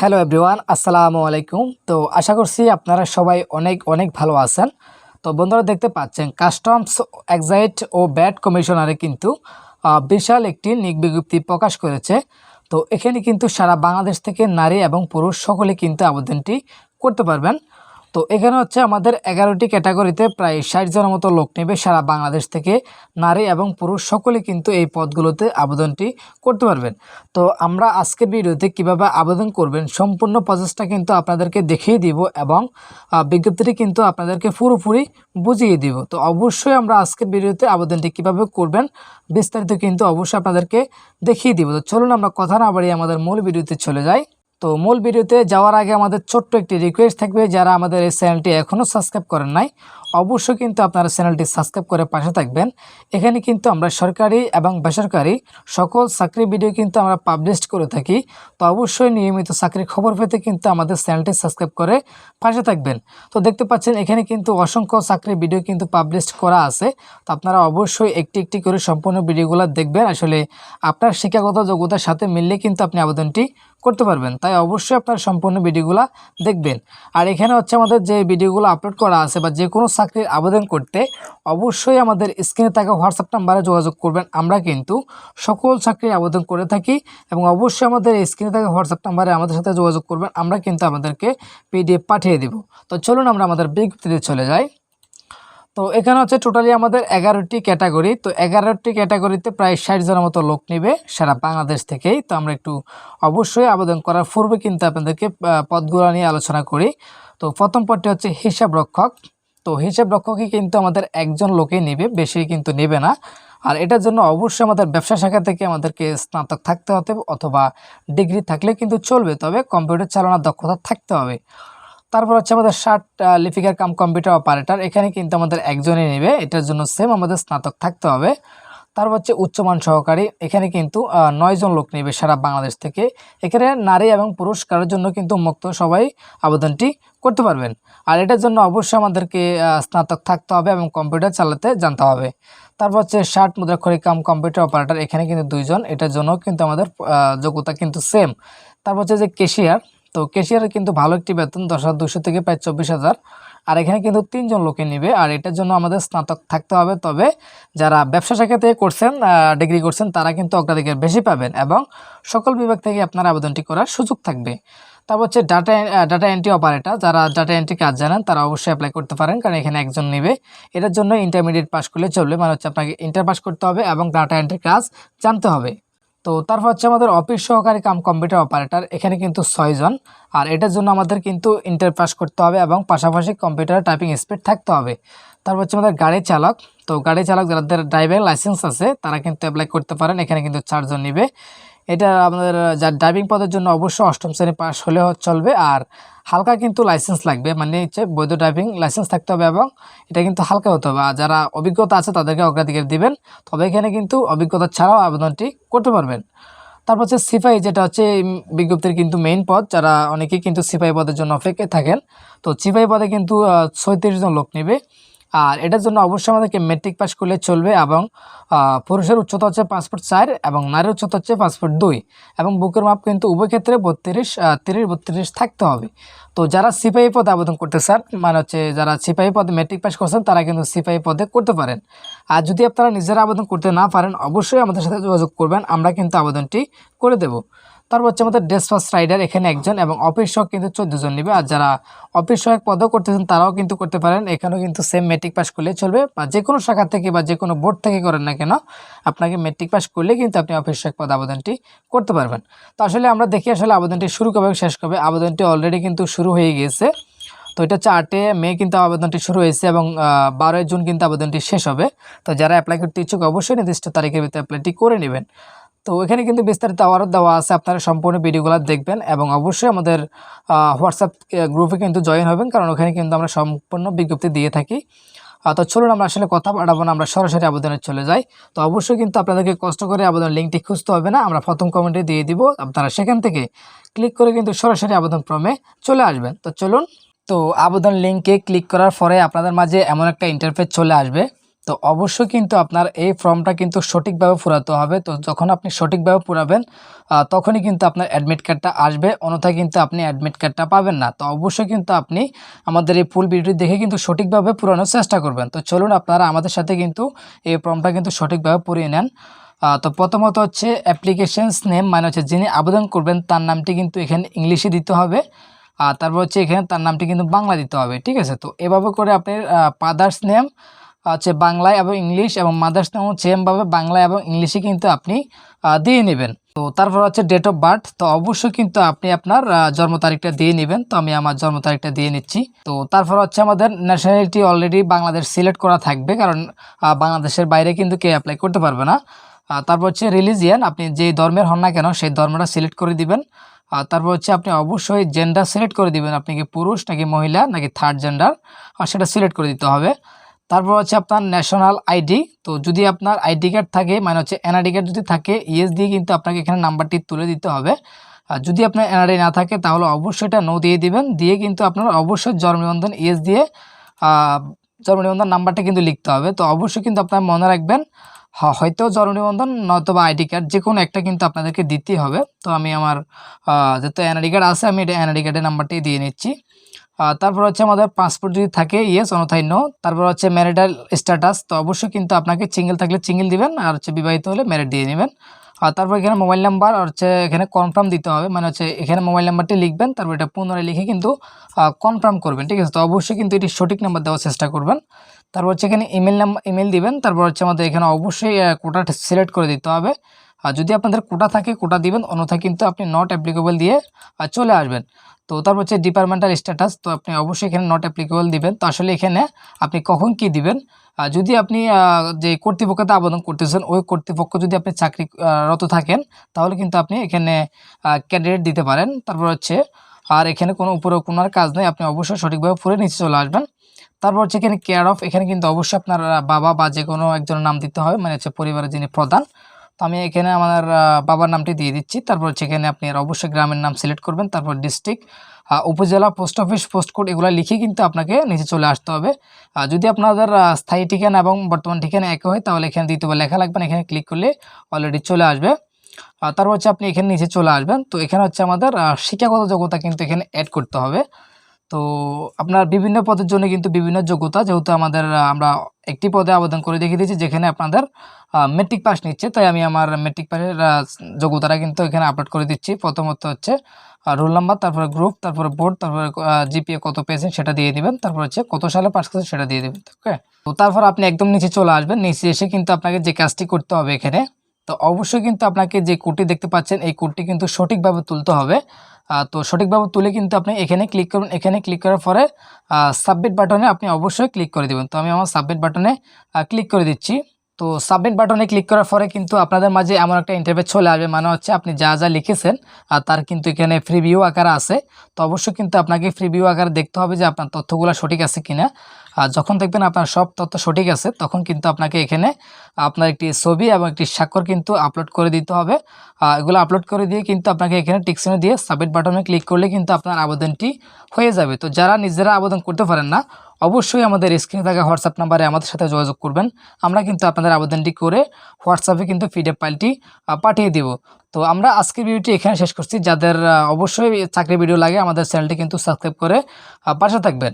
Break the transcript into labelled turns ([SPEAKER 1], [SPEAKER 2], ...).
[SPEAKER 1] Hello everyone, আসসালামু আলাইকুম। তো আশা করছি আপনারা সবাই অনেক অনেক ভালো আছেন। তো বন্ধুরা দেখতে পাচ্ছেন, কাস্টমস এক্সাইট ও ব্যাট কমিশনারে কিন্তু বিশাল একটি নিক বিজ্ঞপ্তি প্রকাশ করেছে। তো এখানে কিন্তু সারা বাংলাদেশ থেকে নারী এবং পুরুষ সকলে কিন্তু আবেদনটি করতে পারবেন। তো এখানে হচ্ছে আমাদের এগারোটি ক্যাটাগরিতে প্রায় ষাট জনের মতো লোক নেবে সারা বাংলাদেশ থেকে। নারী এবং পুরুষ সকলে কিন্তু এই পদগুলোতে আবেদনটি করতে পারবেন। তো আমরা আজকের ভিডিওতে কীভাবে আবেদন করবেন সম্পূর্ণ প্রসেসটা কিন্তু আপনাদেরকে দেখিয়ে দিব এবং বিজ্ঞপ্তিটি কিন্তু আপনাদেরকে পুরোপুরি বুঝিয়ে দিব। তো অবশ্যই আমরা আজকের ভিডিওতে আবেদনটি কীভাবে করবেন বিস্তারিত কিন্তু অবশ্যই আপনাদেরকে দেখিয়ে দিব। তো চলুন আমরা কথা না বাড়িয়ে আমাদের মূল ভিডিওতে চলে যাই। তো মূল ভিডিওতে যাওয়ার আগে আমাদের ছোট্ট একটি রিকোয়েস্ট থাকবে, যারা আমাদের এই চ্যানেলটি এখনও সাবস্ক্রাইব করেন নাই, অবশ্যই কিন্তু আপনারা চ্যানেলটি সাবস্ক্রাইব করে পাশে থাকবেন। এখানে কিন্তু আমরা সরকারি এবং বেসরকারি সকল চাকরি ভিডিও কিন্তু আমরা পাবলিশ করে থাকি, তো অবশ্যই নিয়মিত চাকরির খবর পেতে কিন্তু আমাদের চ্যানেলটি সাবস্ক্রাইব করে পাশে থাকবেন। তো দেখতে পাচ্ছেন, এখানে কিন্তু অসংখ্য চাকরি ভিডিও কিন্তু পাবলিশ করা আছে, তো আপনারা অবশ্যই একটি একটি করে সম্পূর্ণ ভিডিওগুলো দেখবেন। আসলে আপনার শিক্ষাগত যোগ্যতার সাথে মিললে কিন্তু আপনি আবেদনটি করতে পারবেন। তাই অবশ্যই আপনার সম্পূর্ণ ভিডিওগুলো দেখবেন। আর এখানে হচ্ছে আমাদের যে ভিডিওগুলো আপলোড করা আছে বা যে কোনো চাকরির আবেদন করতে অবশ্যই আমাদের স্ক্রিনে থাকা হোয়াটসঅ্যাপ নাম্বারে যোগাযোগ করবেন। আমরা কিন্তু সকল চাকরির আবেদন করে থাকি এবং অবশ্যই আমাদের স্ক্রিনে থাকা হোয়াটসঅ্যাপ নাম্বারে আমাদের সাথে যোগাযোগ করবেন। আমরা কিন্তু আমাদেরকে পিডিএফ পাঠিয়ে দিব। তো চলুন আমরা আমাদের বিজ্ঞপ্তিতে চলে যাই। তো এখানে হচ্ছে টোটালি আমাদের এগারোটি ক্যাটাগরি তো এগারোটি ক্যাটাগরিতে প্রায় ষাট জনের মতো লোক নেবে সারা বাংলাদেশ থেকেই। তো আমরা একটু অবশ্যই আবেদন করার পূর্বে কিন্তু আপনাদেরকে পদগুলো নিয়ে আলোচনা করি। তো প্রথম পদটি হচ্ছে হিসাব রক্ষক। তো হিসাব রক্ষকই কিন্তু আমাদের একজন লোকেই নেবে, বেশি কিন্তু নেবে না। আর এটার জন্য অবশ্যই আমাদের ব্যবসা শাখা থেকে আমাদেরকে স্নাতক থাকতে হতে অথবা ডিগ্রি থাকলে কিন্তু চলবে, তবে কম্পিউটার চালানোর দক্ষতা থাকতে হবে। তারপর হচ্ছে আমাদের ষাট লিপিকার কাম কম্পিউটার অপারেটর। এখানে কিন্তু আমাদের একজনই নেবে, এটার জন্য সেম আমাদের স্নাতক থাকতে হবে। তারপর হচ্ছে উচ্চমান সহকারী, এখানে কিন্তু নয়জন লোক নেবে সারা বাংলাদেশ থেকে। এখানে নারী এবং পুরুষ, কারোর জন্য কিন্তু মুক্ত সবাই আবেদনটি করতে পারবেন। আর এটার জন্য অবশ্যই আমাদেরকে স্নাতক থাকতে হবে এবং কম্পিউটার চালাতে জানতে হবে। তারপর হচ্ছে ষাট মুদ্রাক্ষরিক কাম কম্পিউটার অপারেটর, এখানে কিন্তু দুইজন, এটার জন্য কিন্তু আমাদের যোগ্যতা কিন্তু সেম তারপর হচ্ছে যে কেশিয়ার তো কেশিয়ারের কিন্তু ভালো একটি বেতন, দশ হাজার দুশো থেকে প্রায় চব্বিশ হাজার। আর এখানে কিন্তু তিনজন লোকে নেবে, আর এটার জন্য আমাদের স্নাতক থাকতে হবে। তবে যারা ব্যবসা শাখা থেকে করছেন ডিগ্রি করছেন, তারা কিন্তু অগ্রাধিকার বেশি পাবেন এবং সকল বিভাগ থেকে আপনার আবেদনটি করার সুযোগ থাকবে। তারপর হচ্ছে ডাটা ডাটা এন্ট্রি অপারেটর যারা ডাটা এন্ট্রি কাজ জানেন, তারা অবশ্যই অ্যাপ্লাই করতে পারেন, কারণ এখানে একজন নেবে। এটার জন্য ইন্টারমিডিয়েট পাস করলে চলবে মানে হচ্ছে আপনাকে ইন্টার পাস করতে হবে এবং ডাটা এন্ট্রি কাজ জানতে হবে। তো তারপর হচ্ছে আমাদের অফিস সহকারী কাম কম্পিউটার অপারেটর এখানে কিন্তু ছয়জন। আর এটার জন্য আমাদের কিন্তু ইন্টার পাস করতে হবে এবং পাশাপাশি কম্পিউটার টাইপিং স্পিড থাকতে হবে। তারপর হচ্ছে আমাদের গাড়ি চালক, তো গাড়ি চালক যাদের ড্রাইভিং লাইসেন্স আছে, তারা কিন্তু অ্যাপ্লাই করতে পারেন। এখানে কিন্তু চারজন নেবে। এটা আমাদের যার ড্রাইভিং পদের জন্য অবশ্যই অষ্টম শ্রেণি পাস হলেও চলবে। আর হালকা কিন্তু লাইসেন্স লাগবে মানে হচ্ছে বৈধ ড্রাইভিং লাইসেন্স থাকতে হবে এবং এটা কিন্তু হালকা হতে হবে। আর যারা অভিজ্ঞতা আছে তাদেরকে অগ্রাধিকার দিবেন, তবে এখানে কিন্তু অভিজ্ঞতা ছাড়াও আবেদনটি করতে পারবেন। তারপর হচ্ছে সিপাহি যেটা হচ্ছে বিজ্ঞপ্তির কিন্তু মেইন পদ যারা অনেকেই কিন্তু সিপাহি পদের জন্য অপেক্ষায় থাকেন। তো সিপাহি পদে কিন্তু ছয়ত্রিশ জন লোক নেবে। আর এটার জন্য অবশ্যই আমাদেরকে মেট্রিক পাস করলে চলবে এবং পুরুষের উচ্চতা হচ্ছে পাঁচ ফুট চার এবং নারীর উচ্চতা হচ্ছে পাঁচ ফুট দুই এবং বুকের মাপ কিন্তু উভয় ক্ষেত্রে বত্রিশ তিরিশ, বত্রিশ থাকতে হবে। তো যারা সিপাহী পদে আবেদন করতে চান মানে হচ্ছে যারা সিপাহী পদে মেট্রিক পাস করছেন, তারা কিন্তু সিপাহী পদে করতে পারেন। আর যদি আপনারা নিজেরা আবেদন করতে না পারেন, অবশ্যই আমাদের সাথে যোগাযোগ করবেন, আমরা কিন্তু আবেদনটি করে দেব। তারপর হচ্ছে আমাদের ডেসপাস রাইডার এখানে একজন এবং অফিস সহ কিন্তু চোদ্দ জন নেবে। আর যারা অফিস সহায়ক পদও করতেছেন, তারাও কিন্তু করতে পারেন। এখানেও কিন্তু সেম মেট্রিক পাস করলে চলবে বা যে কোনো শাখা থেকে বা যে কোনো বোর্ড থেকে করেন না কেন, আপনাকে মেট্রিক পাস করলে কিন্তু আপনি অফিস সহায়ক পদ আবেদনটি করতে পারবেন। তো আসলে আমরা দেখি আসলে আবেদনটি শুরু কবে শেষ কবে। আবেদনটি অলরেডি কিন্তু শুরু হয়ে গিয়েছে। তো এটা হচ্ছে আটে মে কিন্তু আবেদনটি শুরু হয়েছে এবং বারোই জুন কিন্তু আবেদনটি শেষ হবে। তো যারা অ্যাপ্লাই করতে ইচ্ছুক অবশ্যই নির্দিষ্ট তারিখের ভিতরে অ্যাপ্লাইটি করে নেবেন। তো এখানে কিন্তু বিস্তারিত আবারও দেওয়া আছে, আপনারা সম্পূর্ণ ভিডিওগুলো দেখবেন এবং অবশ্যই আমাদের হোয়াটসঅ্যাপ গ্রুপে কিন্তু জয়েন হবেন, কারণ ওখানে কিন্তু আমরা সম্পূর্ণ বিজ্ঞপ্তি দিয়ে থাকি। তো চলুন আমরা আসলে কথা বাড়াবো না, আমরা সরাসরি আবেদনে চলে যাই। তো অবশ্যই কিন্তু আপনাদেরকে কষ্ট করে আবেদন লিঙ্কটি খুঁজতে হবে না, আমরা প্রথম কমেন্টে দিয়ে দিব, আপনারা সেখান থেকে ক্লিক করে কিন্তু সরাসরি আবেদন ক্রমে চলে আসবেন। তো চলুন, তো আবেদন লিঙ্কে ক্লিক করার পরে আপনাদের মাঝে এমন একটা ইন্টারফেস চলে আসবে। তো অবশ্যই কিন্তু আপনার এই ফর্মটা কিন্তু সঠিকভাবে পুরাতে হবে। তো যখন আপনি সঠিকভাবে পুরাবেন তখনই কিন্তু আপনার অ্যাডমিট কার্ডটা আসবে। অন্যথায় কিন্তু আপনি অ্যাডমিট কার্ডটা পাবেন না। তো অবশ্যই কিন্তু আপনি আমাদের এই ফুল ভিডিওটি দেখে কিন্তু সঠিকভাবে পুরানোর চেষ্টা করবেন। তো চলুন আপনারা আমাদের সাথে কিন্তু এই ফর্মটা কিন্তু সঠিকভাবে পুরিয়ে নেন। তো প্রথমত হচ্ছে অ্যাপ্লিকেশনস নেম মানে হচ্ছে যিনি আবেদন করবেন, তার নামটি কিন্তু এখানে ইংলিশে দিতে হবে। আর তারপর হচ্ছে এখানে তার নামটি কিন্তু বাংলা দিতে হবে। ঠিক আছে? তো এভাবে করে আপনি ফাদার্স নেম হচ্ছে বাংলায় এবং ইংলিশ এবং মাদার্স নেম সেমভাবে বাংলা এবং ইংলিশে কিন্তু আপনি দিয়ে নেবেন। তো তারপর হচ্ছে ডেট অফ বার্থ তো অবশ্যই কিন্তু আপনি আপনার জন্ম তারিখটা দিয়ে নেবেন। তো আমি আমার জন্ম তারিখটা দিয়ে নিচ্ছি। তো তারপর হচ্ছে আমাদের ন্যাশনালিটি অলরেডি বাংলাদেশ সিলেক্ট করা থাকবে, কারণ বাংলাদেশের বাইরে কিন্তু কেউ অ্যাপ্লাই করতে পারবে না। তারপর হচ্ছে রিলিজিয়ান আপনি যে ধর্মের হন না কেন, সেই ধর্মটা সিলেক্ট করে দিবেন। আর তারপর হচ্ছে আপনি অবশ্যই জেন্ডার সিলেক্ট করে দিবেন। আপনি কি পুরুষ, নাকি মহিলা, নাকি থার্ড জেন্ডার আর সেটা সিলেক্ট করে দিতে হবে। তারপর হচ্ছে আপনার ন্যাশনাল আইডি তো যদি আপনার আইডি কার্ড থাকে মানে হচ্ছে এনআইডি কার্ড যদি থাকে ইএস দিয়ে কিন্তু আপনাকে এখানে নাম্বারটি তুলে দিতে হবে। আর যদি আপনার এনআরআই না থাকে, তাহলে অবশ্যই এটা নো দিয়ে দিবেন। দিয়ে কিন্তু আপনার অবশ্যই জন্ম নিবন্ধন ইএস দিয়ে জন্ম নিবন্ধন নাম্বারটা কিন্তু লিখতে হবে। তো অবশ্যই কিন্তু আপনার মনে রাখবেন হয়তো জন্ম নিবন্ধন নয়তো বা আইডি কার্ড যে কোনো একটা কিন্তু আপনাদেরকে দিতেই হবে। তো আমি আমার যেহেতু এনআইডি কার্ড আছে, আমি এটা এনআইডি কার্ডের নাম্বারটি দিয়ে নিচ্ছি। তারপর হচ্ছে আমাদের পাসপোর্ট যদি থাকে ইয়েস অনথায় নো তারপর হচ্ছে ম্যারিটাল স্ট্যাটাস তো অবশ্যই কিন্তু আপনাকে চিঙ্গেল থাকলে চিঙ্গেল দিবেন, আর হচ্ছে বিবাহিত হলে ম্যারিড দিয়ে নেবেন আর তারপর এখানে মোবাইল নাম্বার হচ্ছে এখানে কনফার্ম দিতে হবে। মানে হচ্ছে এখানে মোবাইল নাম্বারটি লিখবেন, তারপর এটা পুনরায় লিখে কিন্তু কনফার্ম করবেন, ঠিক আছে? তো অবশ্যই কিন্তু এটি সঠিক নাম্বার দেওয়ার চেষ্টা করবেন। তারপর হচ্ছে এখানে ইমেল নাম্বার ইমেল দিবেন, তারপর হচ্ছে আমাদের এখানে অবশ্যই কোটা সিলেক্ট করে দিতে হবে। আর যদি আপনাদের কোটা থাকে কোটা দিবেন অন্যথা কিন্তু আপনি নট অ্যাপ্লিকেবল দিয়ে চলে আসবেন। তো তারপর হচ্ছে ডিপার্টমেন্টাল স্ট্যাটাস তো আপনি অবশ্যই এখানে নট অ্যাপ্লিকেবল দিবেন। তো আসলে এখানে আপনি কখন কি দিবেন যদি আপনি যে কর্তৃপক্ষতে আবেদন করতেছেন, ওই কর্তৃপক্ষ যদি আপনি চাকরিরত থাকেন, তাহলে কিন্তু আপনি এখানে ক্যান্ডিডেট দিতে পারেন। তারপর হচ্ছে, আর এখানে কোনো উপরে কোনো কাজ নেই, আপনি অবশ্যই সঠিকভাবে পড়ে নিচে চলে আসবেন। তারপর হচ্ছে এখানে কেয়ার অফ এখানে কিন্তু অবশ্যই আপনার বাবা বা যে কোনো একজনের নাম দিতে হবে মানে হচ্ছে পরিবারের যিনি প্রধান তো আমি এখানে আমার বাবার নামটি দিয়ে দিচ্ছি। তারপর এখানে আপনি অবশ্যই গ্রামের নাম সিলেক্ট করবেন, তারপর ডিস্ট্রিক্ট উপজেলা পোস্ট অফিস পোস্ট কোড এগুলো লিখে কিন্তু আপনাকে নিচে চলে আসতে হবে। যদি আপনাদের স্থায়ী ঠিকানা এবং বর্তমান ঠিকানা একই হয়, তাহলে এখানে দ্বিতীয়বার লেখা লাগবে না, এখানে ক্লিক করলে অলরেডি চলে আসবে। তারপর হচ্ছে আপনি এখানে নিচে চলে আসবেন। তো এখানে হচ্ছে আমাদের শিক্ষাগত যোগ্যতা কিন্তু এখানে অ্যাড করতে হবে। তো আপনার বিভিন্ন পদের জন্য কিন্তু বিভিন্ন যোগ্যতা, যেহেতু আমাদের আমরা একটি পদে আবেদন করে দেখিয়ে দিয়েছি, যেখানে আপনাদের মেট্রিক পাস নিচ্ছে, তাই আমি আমার মেট্রিক পাসের যোগ্যতাটা কিন্তু এখানে আপলোড করে দিচ্ছি। প্রথমত হচ্ছে রোল নাম্বার তারপরে গ্রুপ তারপরে বোর্ড তারপরে জিপিএ কত পেয়েছেন সেটা দিয়ে দিবেন, তারপর হচ্ছে কত সালে পাস করেছেন সেটা দিয়ে দেবেন ওকে তো তারপর আপনি একদম নিচে চলে আসবেন, নিচে এসে কিন্তু আপনাকে যে কাজটি করতে হবে এখানে তো অবশ্যই কিন্তু আপনাকে যে কোডটি দেখতে পাচ্ছেন, এই কোডটি কিন্তু সঠিকভাবে তুলতে হবে। তো সঠিকভাবে তুলে কিন্তু আপনি এখানে ক্লিক করুন। এখানে ক্লিক করার পরে সাবমিট বাটনে আপনি অবশ্যই ক্লিক করে দেবেন। তো আমি আমার সাবমিট বাটনে ক্লিক করে দিচ্ছি। তো সাবমিট বাটনে ক্লিক করার পরে কিন্তু আপনাদের মাঝে এমন একটা ইন্টারভিউ চলে আসবে। মানে হচ্ছে আপনি যা যা লিখেছেন, আর তার কিন্তু এখানে ফ্রি ভিউ আকারে আছে। তো অবশ্যই কিন্তু আপনাকে ফ্রি ভিউ আকারে দেখতে হবে যে আপনার তথ্যগুলো সঠিক আছে কিনা। আর যখন দেখবেন আপনার সব তথ্য সঠিক আছে, তখন কিন্তু আপনাকে এখানে আপনার একটি ছবি এবং একটি স্বাক্ষর কিন্তু আপলোড করে দিতে হবে। এগুলো আপলোড করে দিয়ে কিন্তু আপনাকে এখানে টিকসিনে দিয়ে সাবমিট বাটনে ক্লিক করলে কিন্তু আপনার আবেদনটি হয়ে যাবে। তো যারা নিজেরা আবেদন করতে পারেন না অবশ্যই আমাদের স্ক্রিনে থাকা হোয়াটসঅ্যাপ নাম্বারে আমাদের সাথে যোগাযোগ করবেন। আমরা কিন্তু আপনাদের আবেদনটি করে হোয়াটসঅ্যাপে কিন্তু পিডিএফ ফাইলটি পাঠিয়ে দিব। তো আমরা আজকের ভিডিওটি এখানে শেষ করছি। যাদের অবশ্যই চাকরি ভিডিও লাগে আমাদের চ্যানেলটি কিন্তু সাবস্ক্রাইব করে পাশে থাকবেন।